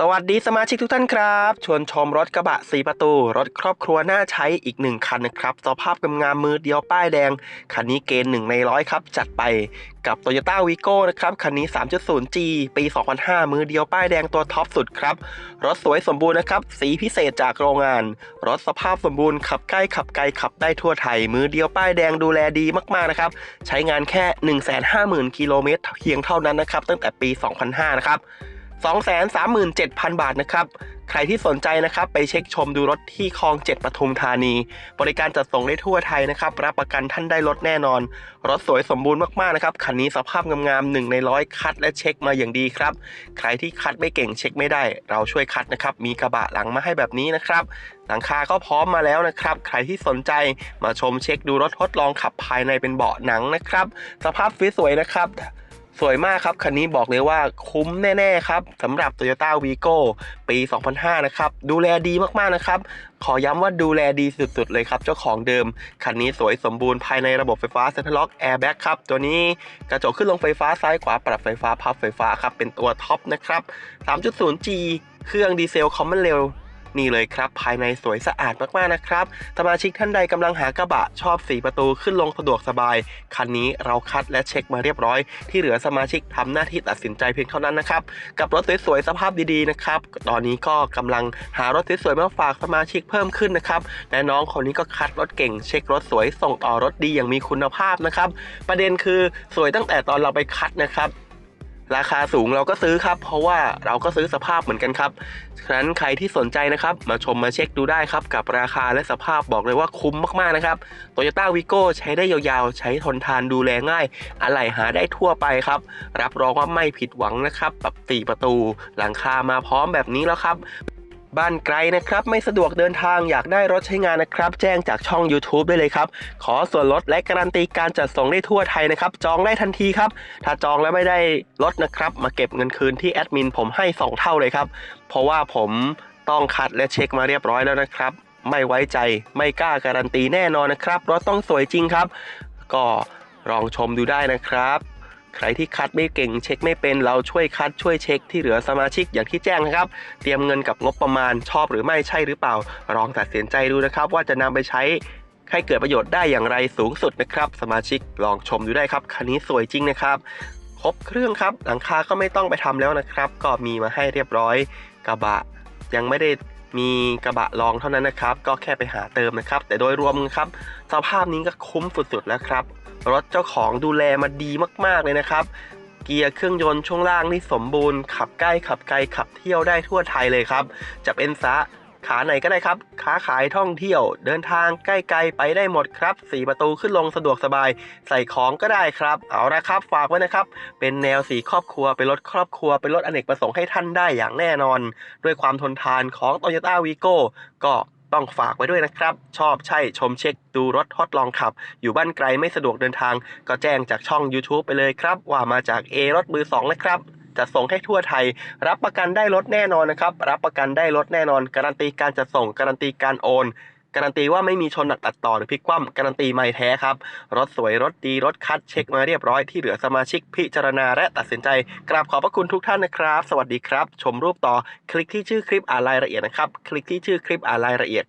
สวัสดีสมาชิกทุกท่านครับ ชวนชมรถกระบะ 4 ประตู รถครอบครัวน่าใช้อีกหนึ่งคันนะครับ สภาพงามมือเดียวป้ายแดง คันนี้เกณฑ์1ในร้อยครับ จัดไปกับ Toyota Vigo นะครับ คันนี้ 3.0G ปี 2005 มือเดียวป้ายแดงตัวท็อปสุดครับ รถสวยสมบูรณ์นะครับ สีพิเศษจากโรงงาน รถสภาพสมบูรณ์ขับใกล้ขับไกลขับได้ทั่วไทย มือเดียวป้ายแดงดูแลดีมากๆนะครับ ใช้งานแค่ 150,000 กิโลเมตรเพียงเท่านั้นนะครับ ตั้งแต่ปี 2005 นะครับ 237,000 บาทนะครับ ใครที่สนใจนะครับไปเช็คชมดูรถที่คลอง7ปทุมธานี บริการจัดส่งได้ทั่วไทยนะครับ รับประกันท่านได้รถแน่นอน รถสวยสมบูรณ์มากๆนะครับคันนี้สภาพงามๆหนึ่งในร้อยคัดและเช็คมาอย่างดีครับ ใครที่คัดไม่เก่งเช็คไม่ได้ เราช่วยคัดนะครับ มีกระบะหลังมาให้แบบนี้นะครับ หลังคาก็พร้อมมาแล้วนะครับ ใครที่สนใจมาชมเช็คดูรถทดลองขับภายในเป็นเบาะหนังนะครับ สภาพสวยๆนะครับ สวยมากครับ คันนี้บอกเลยว่าคุ้มแน่ ๆ ครับสำหรับ Toyota Vigo ปี 2005 นะครับ ดูแลดีมาก ๆ นะครับ ขอย้ำว่าดูแลดีสุด ๆ เลยครับ เจ้าของเดิม คันนี้สวยสมบูรณ์ภายในระบบไฟฟ้า Central Lock Airbag ครับ ตัวนี้กระจกขึ้นลงไฟฟ้าซ้ายขวาปรับไฟฟ้าพับไฟฟ้าครับ เป็นตัวท็อปนะครับ 3.0G เครื่องดีเซลคอมมอนเร็ว นี่เลยครับ ภายในสวยสะอาดมากๆนะครับสมาชิกท่านใดกำลังหากระบะชอบ4ประตูขึ้นลงสะดวกสบาย คันนี้เราคัดและเช็คมาเรียบร้อย ที่เหลือสมาชิกทำหน้าที่ตัดสินใจเพียงเท่านั้นนะครับ กับรถสวยๆสภาพดีๆนะครับ ตอนนี้ก็กำลังหารถสวยๆมาฝากสมาชิกเพิ่มขึ้นนะครับและน้องคนนี้ก็คัดรถเก่ง เช็ครถสวยส่งต่อรถดีอย่างมีคุณภาพนะครับ ประเด็นคือสวยตั้งแต่ตอนเราไปคัดนะครับ ราคาสูงเราก็ซื้อครับ เพราะว่าเราก็ซื้อสภาพเหมือนกันครับ ฉะนั้นใครที่สนใจนะครับ มาชมมาเช็คดูได้ครับ กับราคาและสภาพบอกเลยว่าคุ้มมากๆนะครับ Toyota v i โก้ใช้ได้ยาวๆ ใช้ทนทานดูแลง่าย อะไหล่หาได้ทั่วไปครับ รับรองว่าไม่ผิดหวังนะครับแบบ4ประตู หลังคามาพร้อมแบบนี้แล้วครับ บ้านไกลนะครับ ไม่สะดวกเดินทางอยากได้รถใช้งานนะครับ แจ้งจากช่อง YouTube ได้เลยครับ ขอส่วนลดและการันตีการจัดส่งได้ทั่วไทยนะครับ จองได้ทันทีครับ ถ้าจองแล้วไม่ได้ลดนะครับ มาเก็บเงินคืนที่แอดมินผมให้ 2 เท่าเลยครับ เพราะว่าผมต้องคัดและเช็คมาเรียบร้อยแล้วนะครับ ไม่ไว้ใจไม่กล้าการันตีแน่นอนนะครับรถต้องสวยจริงครับ ก็ลองชมดูได้นะครับ ใครที่คัดไม่เก่งเช็คไม่เป็นเราช่วยคัดช่วยเช็คที่เหลือสมาชิกอย่างที่แจ้งนะครับ เตรียมเงินกับงบประมาณชอบหรือไม่ใช่หรือเปล่าลองตัดสินใจดูนะครับ ว่าจะนำไปใช้ให้เกิดประโยชน์ได้อย่างไรสูงสุดนะครับ สมาชิกลองชมดูได้ครับคันนี้สวยจริงนะครับครบเครื่องครับหลังคาก็ไม่ต้องไปทำแล้วนะครับ ก็มีมาให้เรียบร้อยกระบะยังไม่ได้ มีกระบะรองเท่านั้นนะครับ ก็แค่ไปหาเติมนะครับ แต่โดยรวมครับ สภาพนี้ก็คุ้มสุดๆแล้วครับ รถเจ้าของดูแลมาดีมากๆเลยนะครับ เกียร์เครื่องยนต์ช่วงล่างนี่สมบูรณ์ ขับใกล้ขับไกลขับเที่ยวได้ทั่วไทยเลยครับ จะเป็นสะ ขาไหนก็ได้ครับ ค้าขายท่องเที่ยว เดินทางใกล้ๆไปได้หมดครับสี่ประตูขึ้นลงสะดวกสบาย ใส่ของก็ได้ครับ เอาละครับ ฝากไว้นะครับ เป็นแนวสีครอบครัว เป็นรถครอบครัว เป็นรถอเนกประสงค์ให้ท่านได้อย่างแน่นอน ด้วยความทนทานของ Toyota Vigo ก็ต้องฝากไว้ด้วยนะครับ ชอบใช่ชมเช็คดูรถทดลองขับ อยู่บ้านไกลไม่สะดวกเดินทาง ก็แจ้งจากช่อง YouTube ไปเลยครับ ว่ามาจาก A รถมือ2นะครับ จะส่งให้ทั่วไทย รับประกันได้รถแน่นอนนะครับ รับประกันได้รถแน่นอน การันตีการจัดส่ง การันตีการโอน การันตีว่าไม่มีชนหนักตัดต่อหรือพลิกคว่ำการันตีไม่แท้ครับ รถสวยรถดีรถคัดเช็คมาเรียบร้อยที่เหลือสมาชิกพิจารณาและตัดสินใจ กราบขอบพระคุณทุกท่านนะครับ สวัสดีครับ ชมรูปต่อ คลิกที่ชื่อคลิปอ่านรายละเอียดนะครับ คลิกที่ชื่อคลิปอ่านรายละเอียด